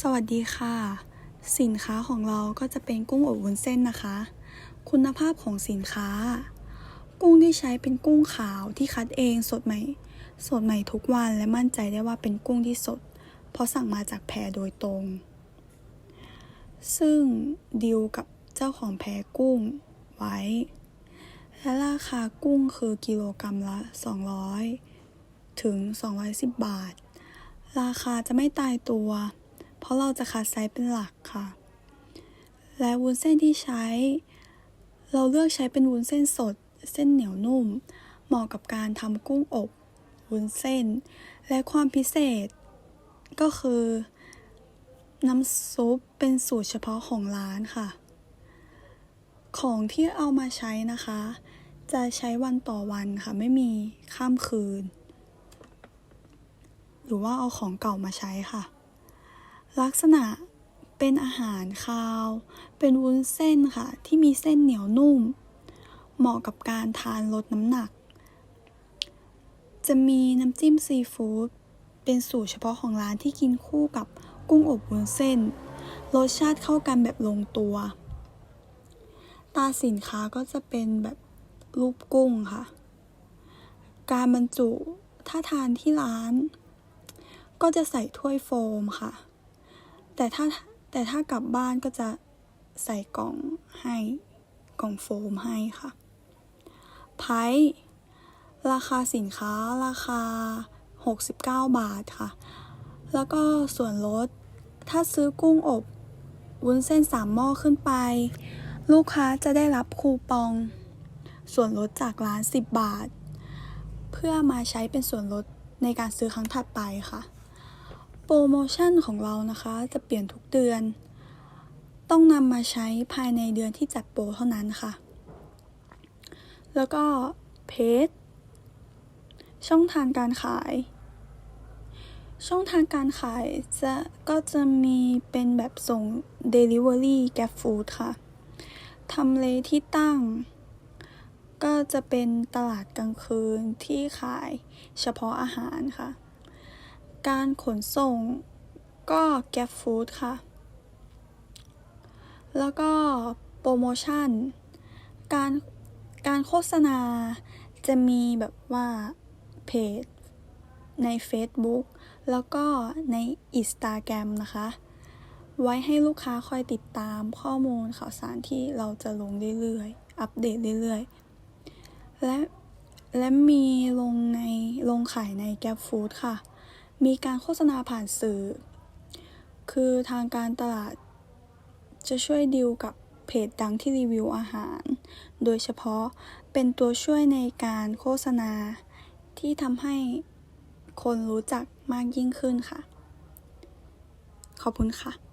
สวัสดีค่ะ สินค้าของเราก็จะเป็นกุ้งอบวุ้นเส้นนะคะ คุณภาพของสินค้า กุ้งที่ใช้เป็นกุ้งขาวที่คัดเองสดใหม่ สดใหม่ทุกวันและมั่นใจได้ว่าเป็นกุ้งที่สด เพราะสั่งมาจากแพโดยตรง ซึ่งดีลกับเจ้าของแพกุ้งไว้ และราคากุ้งคือกิโลกรัมละ 200 ถึง 210 บาท ราคาจะไม่ตายตัว เพราะเราจะคัดไซส์เป็นหลักค่ะ และวุ้นเส้นที่ใช้ เราเลือกใช้เป็นวุ้นเส้นสด เส้นเหนียวนุ่ม เหมาะกับการทำกุ้งอบ วุ้นเส้น และความพิเศษ ก็คือ น้ำซุปเป็นสูตรเฉพาะของร้านค่ะ ของที่เอามาใช้นะคะ จะใช้วันต่อวันค่ะ ไม่มีข้ามคืนหรือว่าเอาของเก่ามาใช้ค่ะ ลักษณะเป็นอาหารคาว เป็นวุ้นเส้นค่ะ ที่มีเส้นเหนียวนุ่ม เหมาะกับการทานลดน้ำหนัก จะมีน้ำจิ้มซีฟู้ดเป็นสูตรเฉพาะของร้านที่กินคู่กับกุ้งอบวุ้นเส้น รสชาติเข้ากันแบบลงตัว ตาสินค้าก็จะเป็นแบบรูปกุ้งค่ะ การบรรจุถ้าทานที่ร้าน ก็จะใส่ถ้วยโฟมค่ะ แต่ถ้าแต่ถ้ากลับบ้านก็จะใส่กล่องให้กล่องโฟมให้ค่ะไพราคาสินค้าราคา 69 บาทค่ะ แล้วก็ส่วนลด ถ้าซื้อกุ้งอบวุ้นเส้นสามหม้อขึ้นไป ลูกค้าจะได้รับคูปอง ส่วนลดจากร้าน 10 บาท เพื่อมาใช้เป็นส่วนลดในการซื้อครั้งถัดไปค่ะ โปรโมชั่นของเรานะคะจะเปลี่ยนทุกเดือน ต้องนำมาใช้ภายในเดือนที่จัดโปรเท่านั้นค่ะ แล้วก็เพจช่องทางการขาย ช่องทางการขายจะก็จะมีเป็นแบบส่ง Delivery Grab Food ค่ะทำเลที่ตั้ง ก็จะเป็นตลาดกลางคืนที่ขายเฉพาะอาหารค่ะ การขนส่งก็ Grab Food ค่ะ แล้วก็โปรโมชั่น การการโฆษณาจะมีแบบว่าเพจใน Facebook แล้วก็ใน Instagram นะคะ ไว้ให้ลูกค้าคอยติดตามข้อมูลข่าวสารที่เราจะลงเรื่อยๆ อัปเดตเรื่อยๆ และและมีลงในลงขายใน Gap Food ค่ะ มีการโฆษณาผ่านสื่อ คือทางการตลาด จะช่วยดีลกับเพจดังที่รีวิวอาหาร โดยเฉพาะเป็นตัวช่วยในการโฆษณาที่ทำให้คนรู้จักมากยิ่งขึ้นค่ะ ขอบคุณค่ะ